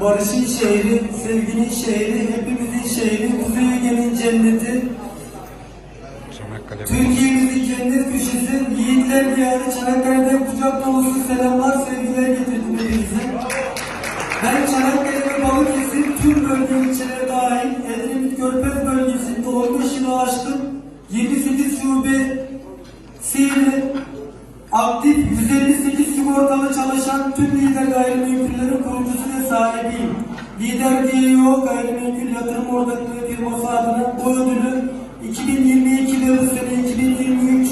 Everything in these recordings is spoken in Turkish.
barışın şehri, sevginin şehri, hepimizin şehri, Kuzey Ege'nin cenneti, Türkiye'mizin cennet köşesi, yiğitler diyarı Çanakkale'den kucak dolusu selamlar, sevgiler getirdim hepinize. Ben Çanakkale ve Balıkesir tüm bölge ilçeleri dahil Edremit Körfez bölgesinde 15 yılı aşkın 28 şube sihirli aktif 158 sigortalı çalışan tüm lider gayrimenkullerin sahibiyim. Lider GEO Gayrimenkul Yatırım Ortaklığı firması adına bu ödülü 2022 ve bu sene 2023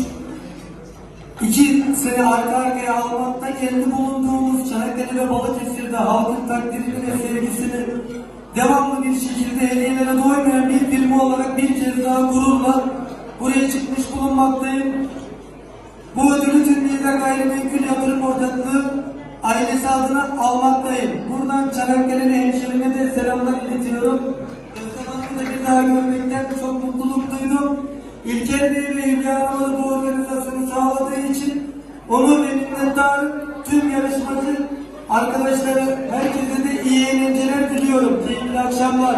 İki sene arka arkaya almakta kendi bulunduğumuz Çanakkale ve Balıkesir'de halkın takdirini ve sevgisini devamlı bir şekilde hediyelere doymayan bir firma olarak bir kez daha gururla buraya çıkmış bulunmaktayım. Bu ödülü tüm lider gayrimenkul yatırım ortaklığı ailesi adına almaktayım. Buradan Çanakkale'li hemşerime de selamlar iletiyorum. Özleman'ı da bir daha görmekten çok mutluluk duydum. İlker Bey ve Hülya Hanım'ı bu organizasyonu sağladığı için onu ve minnettarım tüm yarışmacı arkadaşları herkese de iyi eğlenceler diliyorum. Keyifli akşamlar.